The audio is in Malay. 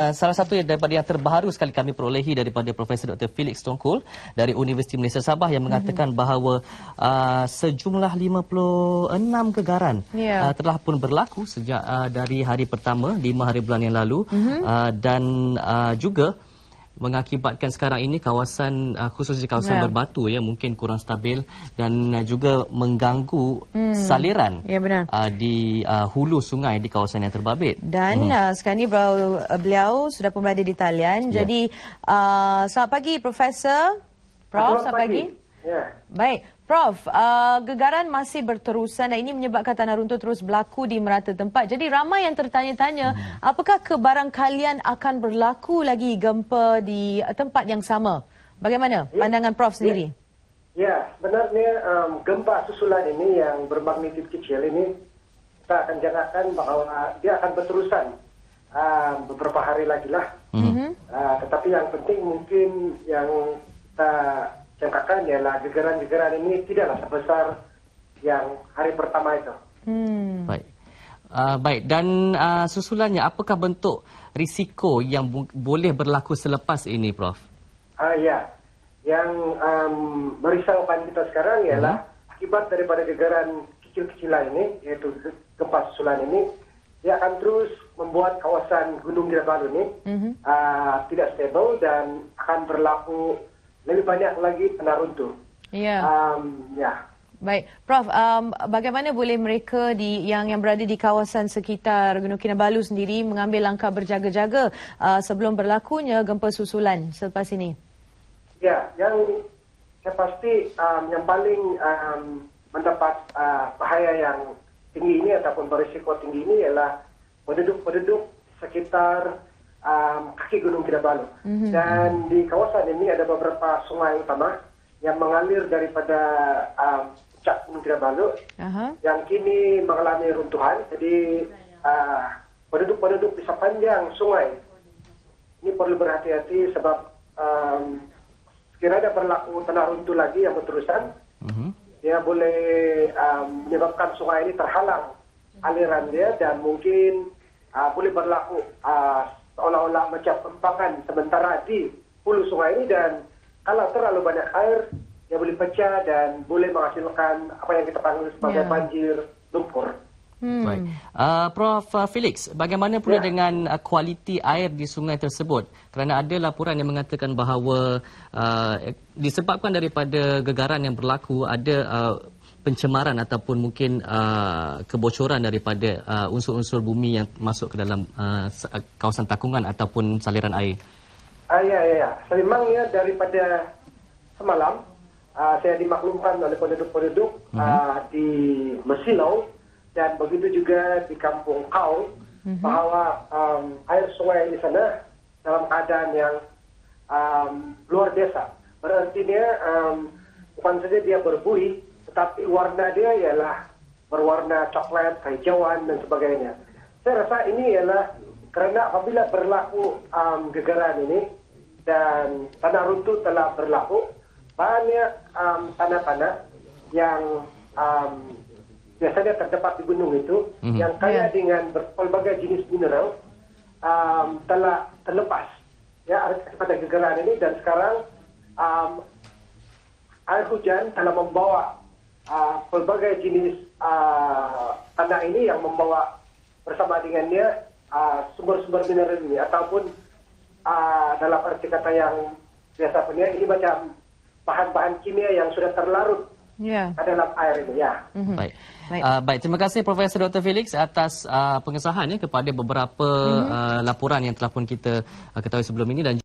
Uh, salah satu daripada yang terbaru sekali kami perolehi daripada Profesor Dr. Felix Tongkol dari Universiti Malaysia Sabah yang mengatakan mm-hmm. bahawa uh, sejumlah 56 kegaran yeah. uh, telah pun berlaku sejak uh, dari hari pertama 5 hari bulan yang lalu mm-hmm. uh, dan uh, juga mengakibatkan sekarang ini kawasan uh, khususnya kawasan ya. berbatu ya mungkin kurang stabil dan uh, juga mengganggu hmm. saliran ya, benar. Uh, di uh, hulu sungai di kawasan yang terbabit. Dan hmm. uh, sekarang ini beliau, beliau sudah pun berada di talian. Ya. Jadi uh, selamat pagi Profesor. Prof, selamat pagi. pagi. Ya. Baik, Prof, uh, gegaran masih berterusan dan ini menyebabkan tanah runtuh terus berlaku di merata tempat. Jadi ramai yang tertanya-tanya, hmm. apakah kebarangkalian akan berlaku lagi gempa di tempat yang sama? Bagaimana ya. pandangan Prof sendiri? Ya, ya sebenarnya um, gempa susulan ini yang bermagnitud kecil ini kita akan jangkakan bahawa dia akan berterusan um, beberapa hari lagi lah. Hmm. Uh, tetapi yang penting mungkin yang kita jangkakan ialah gegaran-gegaran ini tidaklah sebesar yang hari pertama itu. Hmm. Baik. Uh, baik dan uh, susulannya apakah bentuk risiko yang boleh berlaku selepas ini Prof? Ah uh, ya. Yang um, merisaukan kita sekarang ialah uh-huh. akibat daripada gegaran kecil-kecilan ini iaitu gempa susulan ini dia akan terus membuat kawasan Gunung Kinabalu ini uh-huh. uh, tidak stabil dan akan berlaku lebih banyak lagi kena runtuh. Ya. Um, ya. Baik, Prof, um, bagaimana boleh mereka di yang yang berada di kawasan sekitar Gunung Kinabalu sendiri mengambil langkah berjaga-jaga uh, sebelum berlakunya gempa susulan selepas ini? Ya, yang saya pasti um, yang paling um, mendapat uh, bahaya yang tinggi ini ataupun berisiko tinggi ini ialah penduduk-penduduk sekitar um, kaki Gunung Kinabalu. Mm-hmm. Dan di kawasan ini ada beberapa sungai utama yang mengalir daripada um, puncak Gunung Kinabalu uh-huh. yang kini mengalami runtuhan. Jadi uh, penduduk-penduduk di sepanjang sungai ini perlu berhati-hati sebab um, sekiranya berlaku tanah runtuh lagi yang berterusan, uh-huh. dia boleh um, menyebabkan sungai ini terhalang aliran dia dan mungkin uh, boleh berlaku uh, seolah-olah macam empangan sementara di hulu sungai ini dan kalau terlalu banyak air dia boleh pecah dan boleh menghasilkan apa yang kita panggil sebagai yeah. banjir lumpur. Hmm. Baik. Uh, Prof. Felix, bagaimana pula yeah. dengan uh, kualiti air di sungai tersebut? Kerana ada laporan yang mengatakan bahawa uh, disebabkan daripada gegaran yang berlaku, ada uh, pencemaran ataupun mungkin uh, kebocoran daripada uh, unsur-unsur bumi yang masuk ke dalam uh, kawasan takungan ataupun saliran air? Uh, ya, ya, ya. Sememangnya daripada semalam, uh, saya dimaklumkan oleh penduduk-penduduk uh-huh. uh, di Mesilau dan begitu juga di kampung Kau uh-huh. bahawa um, air sungai di sana dalam keadaan yang um, luar biasa. Berarti dia um, bukan saja dia berbuih, tetapi warna dia ialah berwarna coklat, hijauan dan sebagainya. Saya rasa ini ialah kerana apabila berlaku um, gegaran ini dan tanah runtuh telah berlaku, banyak um, tanah-tanah yang um, biasanya terdapat di gunung itu mm-hmm. yang kaya yeah. dengan berbagai jenis mineral um, telah terlepas ya pada gegaran ini dan sekarang um, air hujan telah membawa uh, pelbagai jenis uh, tanah ini yang membawa bersama dengannya uh, sumber-sumber mineral ini ataupun uh, dalam arti kata yang biasa punya ini macam bahan-bahan kimia yang sudah terlarut yeah. dalam air ini ya. Mm-hmm. Baik. Baik. Uh, baik, terima kasih Profesor Dr. Felix atas uh, pengesahan ya kepada beberapa mm-hmm. uh, laporan yang telah pun kita uh, ketahui sebelum ini dan